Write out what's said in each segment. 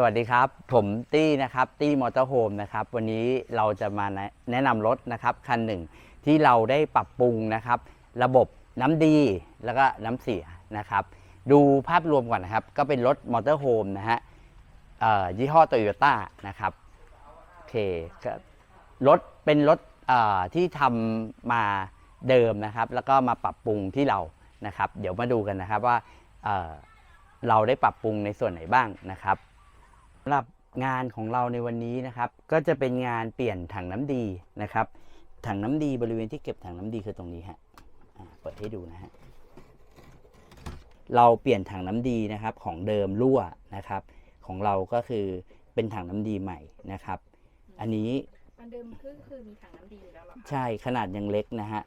สวัสดีครับ ผมตี้นะครับ ตี้มอเตอร์โฮมนะครับ วันนี้เราจะมาแนะนำรถนะครับ คันหนึ่งที่เราได้ปรับปรุงนะครับ ระบบน้ำดีแล้วก็น้ำเสียนะครับ ดูภาพรวมก่อนนะครับ ก็เป็นรถมอเตอร์โฮมนะฮะยี่ห้อโตโยต้านะครับ โอเคก็รถเป็นรถที่ทำมาเดิมนะครับ แล้วก็มาปรับปรุงที่เรานะครับ เดี๋ยวมาดูกันนะครับว่าเราได้ปรับปรุงในส่วนไหนบ้างนะครับำหรับงานของเราในวันนี้นะครับ ก็จะเป็นงานเปลี่ยนถังน้ำดีนะครับ ถังน้ำดีบริเวณที่เก็บถังน้ำดีคือตรงนี้ฮะอ่าเปิดให้ดูนะฮะเราเปลี่ยนถังน้ำดีนะครับของเดิมรั่วนะครับ ของเราก็คือเป็นถังน้ำดีใหม่นะครับ อันนี้อันเดิมคือคือมีถังน้ำดีอยู่แล้วเหรอคะใช่ขนาดยังเล็กนะฮะ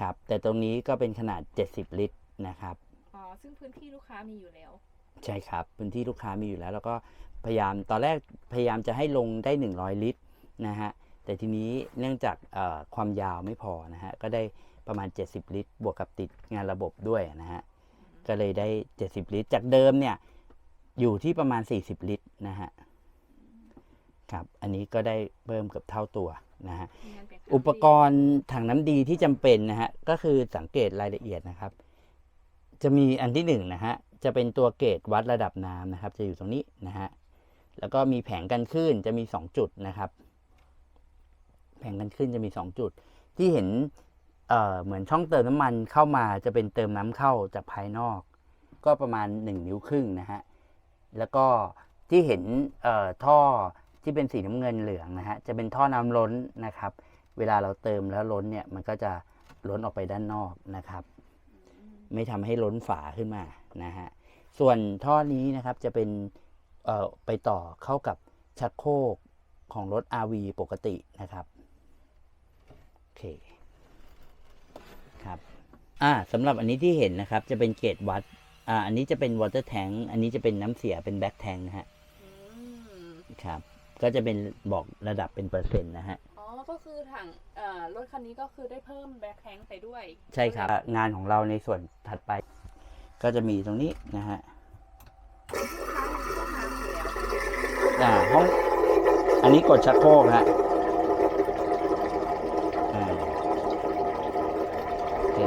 ครับ แต่ตรงนี้ก็เป็นขนาด 70 ลิตรนะครับอ๋อซึ่งพื้นที่ลูกค้ามีอยู่แล้ว ใช่ครับพื้นที่ลูกค้ามีอยู่แล้ว แล้วก็พยายามตอนแรกพยายามจะให้ลงได้ 100 ลิตรนะฮะแต่ทีนี้เนื่องจากเอ่อความยาวไม่พอนะฮะก็ได้ประมาณ 70 ลิตร บวกกับติดงานระบบด้วยนะฮะก็เลยได้ 70 ลิตร จากเดิมเนี่ยอยู่ที่ประมาณ 40 ลิตรนะฮะครับอันนี้ก็ได้เพิ่มเกือบเท่าตัวนะฮะมีงานเปลี่ยนถังอุปกรณ์ถังน้ำดีที่จำเป็นนะฮะก็คือสังเกตรายละเอียดนะครับ จะมีอันที่หนึ่งนะฮะ จะเป็นตัวเกจวัดระดับน้ำนะครับ จะอยู่ตรงนี้นะฮะ แล้วก็มีแผงกันคลื่นจะมี 2 จุดนะครับ แผงกันคลื่นจะมี 2 จุด ที่เห็นเเหมือนช่องเติมน้ำมันเข้ามาจะเป็นเติมน้ำเข้าจากภายนอก ก็ประมาณ 1 นิ้วครึ่งนะฮะ แล้วก็ที่เห็นท่อที่เป็นสีน้ำเงินเหลืองนะฮะ จะเป็นท่อน้ำล้นนะครับ เวลาเราเติมแล้วล้นเนี่ย มันก็จะล้นออกไปด้านนอกนะครับ ไม่ทำให้ล้นฝาขึ้นมานะฮะส่วนท่อนี้นะครับจะเป็นเอ่อไปต่อเข้ากับชักโครกของรถ RV ปกตินะครับโอเคครับอ่าสำหรับอันนี้ที่เห็นนะครับ จะเป็นเกจวัดอ่าอันนี้จะเป็น water tank อันนี้จะเป็นน้ำเสียเป็น back tank นะฮะอืมครับ ก็จะเป็นบอกระดับเป็นเปอร์เซ็นต์นะฮะอ๋อ ก็คือถังเอ่อรถคันนี้ก็คือได้เพิ่มแบ็คแทงไปด้วย ใช่ครับ งานของเราในส่วนถัดไป ก็จะมีตรงนี้นะฮะลูกค้ามีห้องน้ำอยู่แล้วอ่าห้องอันนี้กดชักโครกฮะอ่าโอเค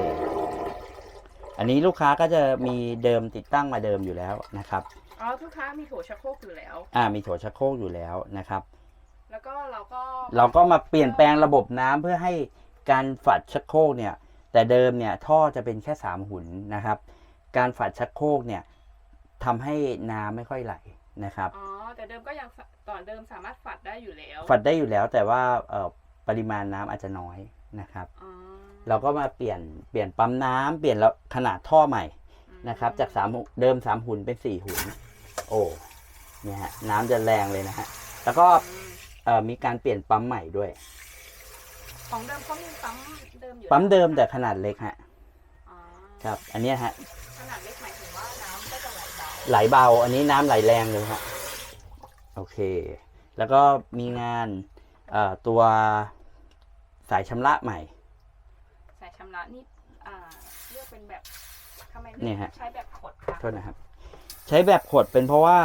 อันนี้ลูกค้าก็จะมีเดิมติดตั้งมาเดิมอยู่แล้วนะครับ อ๋อ ลูกค้ามีโถชักโครกอยู่แล้ว อ่า มีโถชักโครกอยู่แล้วนะครับ แล้วก็เราก็เราก็มาเปลี่ยนแปลงระบบน้ำเพื่อให้การฝัดชักโครกเนี่ย แต่เดิมเนี่ยท่อจะเป็นแค่สามหุนนะครับ การฝัดชักโครกเนี่ยทำให้น้ำไม่ค่อยไหลนะครับ อ๋อแต่เดิมก็ยังตอนเดิมสามารถฝัดได้อยู่แล้วฝัดได้อยู่แล้วแต่ว่าเอ่อปริมาณน้ำอาจจะน้อยนะครับ อ๋อเราก็มาเปลี่ยนเปลี่ยนปั๊มน้ำเปลี่ยนแล้วขนาดท่อใหม่อืมนะครับ จากสามหุเดิมสามหุ่นเป็นสี่หุ่นโอ้เนี่ยฮะน้ำจะแรงเลยนะฮะแล้วก็อืม เอ่อมีการเปลี่ยนปั๊มใหม่ด้วย ของเดิมเขามีปั๊มเดิมอยู่ปั๊มแล้วเดิมแต่ขนาดเล็กฮะอ๋อครับ อันเนี้ยฮะขนาดเล็กหมายถึงว่าน้ำก็จะไหลเบาไหลเบา อันนี้น้ำไหลแรงเลยฮะโอเค แล้วก็มีงานเอ่อตัวสายชำระใหม่ สายชำระนี่อ่าเลือกเป็นแบบทำไมเนี่เลืยอกฮะ ใช้แบบขดคะโทษนะครับ ใช้แบบขดเป็นเพราะว่า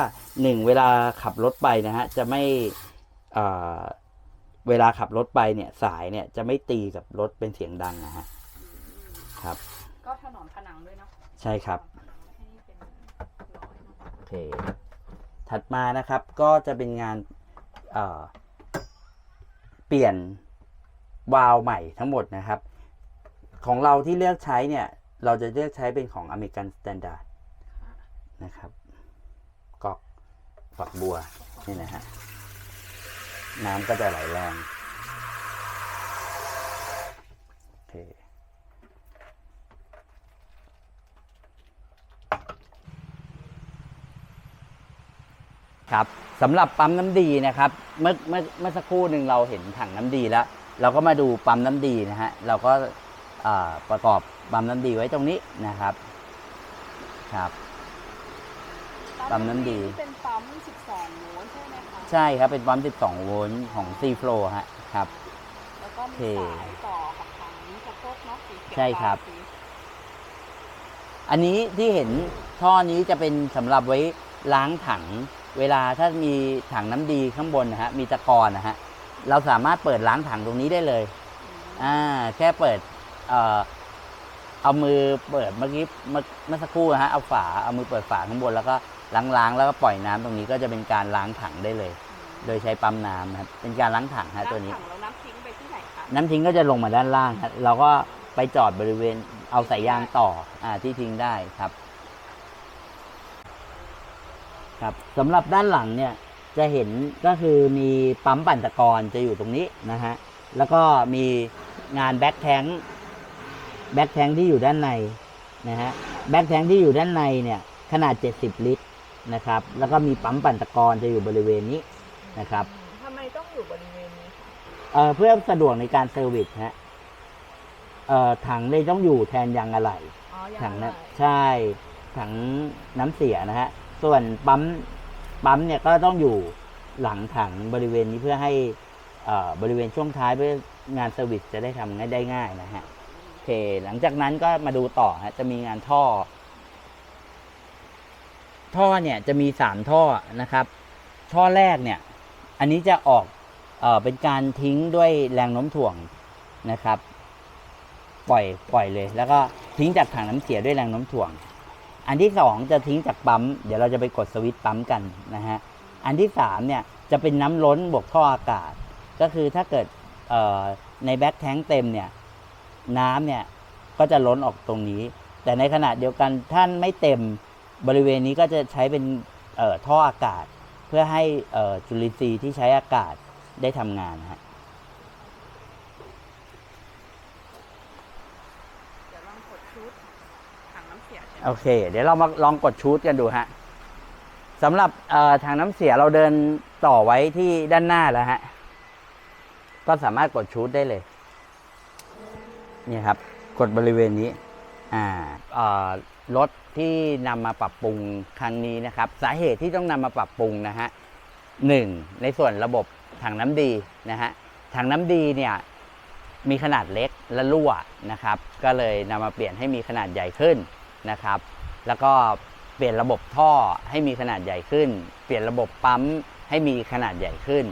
หนึ่งเวลาขับรถไปนะฮะ จะไม่ เอ่อเวลาขับรถไปเนี่ยสายเนี่ยจะไม่ตีกับรถเป็นเสียงดังนะฮะครับ ก็ถนอมผนังด้วยเนาะใช่ครับถนอมผนังไม่ให้เป็นรอยเนาะโอเคถัดมานะครับก็จะเป็นงานเอ่อเปลี่ยนวาล์วใหม่ทั้งหมดนะครับ ของเราที่เลือกใช้เนี่ย เราจะเลือกใช้เป็นของอเมริกันสแตนดาร์ดนะครับก๊อกฝักบัวนี่นะฮะ น้ำก็จะไหลแรงโอเคครับสำหรับปั๊มน้ำดีนะครับ เมื่อเมื่อเมื่อสักครู่หนึ่งเราเห็นถังน้ำดีแล้ว เราก็มาดูปั๊มน้ำดีนะฮะเราก็ประกอบปั๊มน้ำดีไว้ตรงนี้นะครับครับ ปั๊มน้ำดี เป็นปั๊ม 12 โวลต์ใช่ไหมคะ ใช่ครับ เป็นปั๊ม 12 โวลต์ของ C Flow ฮะครับ แล้วก็มีโอเคสายต่อกับถังกระโปกเนาะสีเขียวใช่ครับฟ้าสีอันนี้ที่เห็นท่อนี้จะเป็นสำหรับไว้ล้างถัง เวลาถ้ามีถังน้ำดีข้างบนนะฮะมีตะกอนนะฮะเราสามารถเปิดล้างถังตรงนี้ได้เลยอ่าแค่เปิดเอ่อเอามือเปิดเมื่อกี้เมื่อเมื่อสักครู่นะฮะเอาฝาเอามือเปิดฝาข้างบนแล้วก็ ล้างๆ แล้วก็ปล่อยน้ำตรงนี้ก็จะเป็นการล้างถังได้เลย โดยใช้ปั๊มน้ำนะครับเป็นการล้างถังฮะตัวนี้น้ำถังแล้วน้ำทิ้งไปที่ไหนคะน้ำทิ้งก็จะลงมาด้านล่างครับเราก็ไปจอดบริเวณเอาสายยางต่ออ่าที่ทิ้งได้ครับครับสำหรับด้านหลังเนี่ยจะเห็นก็คือมีปั๊มปั่นตะกอนจะอยู่ตรงนี้นะฮะแล้วก็มีงานแบ็คแทงแบ็คแทงที่อยู่ด้านในนะฮะแบ็คแทงที่อยู่ด้านในเนี่ยขนาด 70 ลิตร นะครับ แล้วก็มีปั๊มปั่นตะกอนจะอยู่บริเวณนี้นะครับทำไมต้องอยู่บริเวณนี้คะเอ่อเพื่อสะดวกในการเซอร์วิสฮะเอ่อถังเลยต้องอยู่แทนยางอะไหล่อ๋อยังถังไงนะใช่ถังน้ำเสียนะฮะส่วนปั๊มปั๊มเนี่ยก็ต้องอยู่หลังถังบริเวณนี้เพื่อให้เอ่อบริเวณช่วงท้ายเพื่องานเซอร์วิสจะได้ทำง่ายได้ง่ายนะฮะโอเคหลังจากนั้นก็มาดูต่อฮะจะมีงานท่อ ท่อเนี่ยจะมีสามท่อนะครับ ท่อแรกเนี่ย อันนี้จะออกเออเป็นการทิ้งด้วยแรงโน้มถ่วงนะครับ ปล่อยปล่อยเลย แล้วก็ทิ้งจากถังน้ำเสียด้วยแรงโน้มถ่วง อันที่สองจะทิ้งจากปั๊ม เดี๋ยวเราจะไปกดสวิตช์ปั๊มกันนะฮะ อันที่สามเนี่ยจะเป็นน้ำล้นบวกท่ออากาศ ก็คือถ้าเกิดในแบ็คแท้งเต็มเนี่ยน้ำเนี่ยก็จะล้นออกตรงนี้ แต่ในขณะเดียวกันท่านไม่เต็ม บริเวณนี้ก็จะใช้เป็นเอ่อท่ออากาศ เพื่อให้เอ่อจุลินทรีย์ที่ใช้อากาศได้ทำงานนะฮะเดี๋ยวลองกดชุดถังน้ำเสียใช่ไหมโอเค เดี๋ยวเรามาลองกดชูดกันดูฮะสำหรับเอ่อทางน้ำเสียเราเดินต่อไว้ที่ด้านหน้าแล้วฮะ ก็สามารถกดชูดได้เลยเนี่ยครับ กดบริเวณนี้อ่าเอ่อ รถที่นำมาปรับปรุงครั้งนี้นะครับ สาเหตุที่ต้องนำมาปรับปรุงนะฮะหนึ่งในส่วนระบบถังน้ำดีนะฮะถังน้ำดีเนี่ยมีขนาดเล็กและรั่วนะครับ ก็เลยนำมาเปลี่ยนให้มีขนาดใหญ่ขึ้นนะครับ แล้วก็เปลี่ยนระบบท่อให้มีขนาดใหญ่ขึ้น เปลี่ยนระบบปั๊มให้มีขนาดใหญ่ขึ้น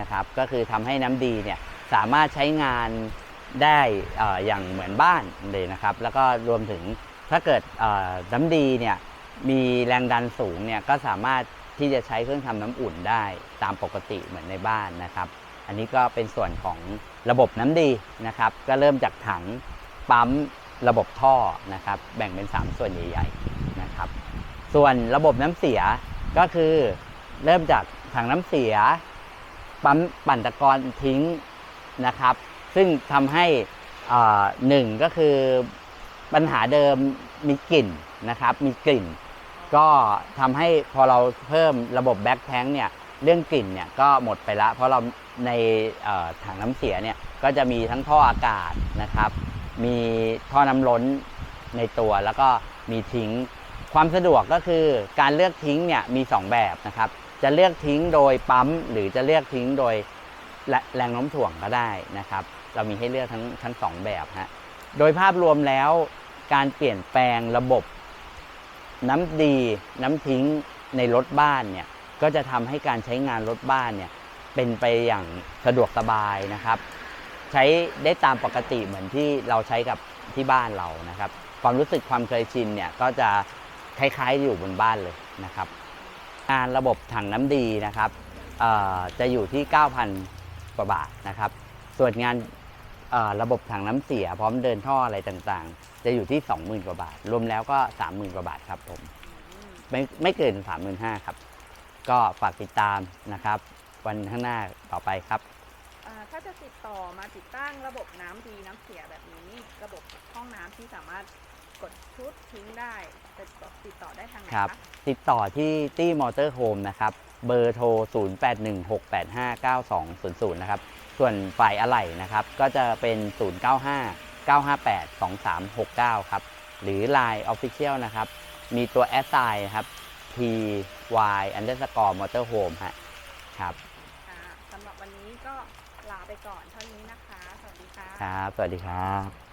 นะครับ ก็คือทำให้น้ำดีเนี่ยสามารถใช้งาน ได้ออย่างเหมือนบ้านเลยนะครับ แล้วก็รวมถึงถ้าเกิดน้ำดีเนี่ยมีแรงดันสูงเนี่ยก็สามารถที่จะใช้เครื่องทำน้ำอุ่นได้ตามปกติเหมือนในบ้านนะครับ อันนี้ก็เป็นส่วนของระบบน้ำดีนะครับ ก็เริ่มจากถังปั๊มระบบท่อนะครับ แบ่งเป็น 3 ส่วนใหญ่ๆนะครับ ส่วนระบบน้ำเสียก็คือเริ่มจากถังน้ำเสีย ปั๊มปั่นตะกอนทิ้งนะครับ ซึ่งทำให้หนึ่งก็คือปัญหาเดิมมีกลิ่นนะครับ มีกลิ่น ก็ทำให้พอเราเพิ่มระบบแบ็คแทงเนี่ยเรื่องกลิ่นเนี่ยก็หมดไปละ เพราะเราในถังน้ำเสียเนี่ยก็จะมีทั้งท่ออากาศนะครับ มีท่อน้ำล้นในตัวแล้วก็มีทิ้งความสะดวกก็คือการเลือกทิ้งเนี่ยมี 2 แบบนะครับ จะเลือกทิ้งโดยปั๊ม หรือจะเลือกทิ้งโดยแรแรงโน้มถ่วงก็ได้นะครับ เรามีให้เลือกทั้งทั้งสองแบบฮะโดยภาพรวมแล้วการเปลี่ยนแปลงระบบ น้ำดีน้ำทิ้งในรถบ้านเนี่ยก็จะทำให้การใช้งานรถบ้านเนี่ยเป็นไปอย่างสะดวกสบายนะครับ ใช้ได้ตามปกติเหมือนที่เราใช้กับที่บ้านเรานะครับ ความรู้สึกความเคยชินเนี่ยก็จะคล้ายๆอยู่บนบ้านเลยนะครับงานระบบถังน้ำดีนะครับจะอยู่ที่ 9,000 กว่าบาทนะครับ ส่วนงาน ระบบถังน้ำเสียพร้อมเดินท่ออะไรต่างๆ จะอยู่ที่ 20,000 กว่าบาท รวมแล้วก็ 30,000 กว่าบาทครับผมไม่ไม่เกิน 35,000ครับ ก็ฝากติดตามนะครับ วันข้างหน้าต่อไปครับอ่าถ้าจะติดต่อมาติดตั้งระบบน้ำดีน้ำเสียแบบนี้ ระบบห้องน้ำที่สามารถกดชุดทิ้งได้จะติดต่อได้ทางไหนครับคะติดต่อที่ตี้มอเตอร์โฮมนะครับ เบอร์โทร 0816859200 นะครับ ส่วนฝ่ายอะไหล่นะครับ ก็จะเป็น 095 958 2369 ครับ หรือ Line Official นะครับ มีตัวแอสไซน์นะครับ T Y underscore motorhome ฮะครับค่ะสำหรับวันนี้ก็ลาไปก่อนเท่านี้นะคะ สวัสดีค่ะครับ สวัสดีครับ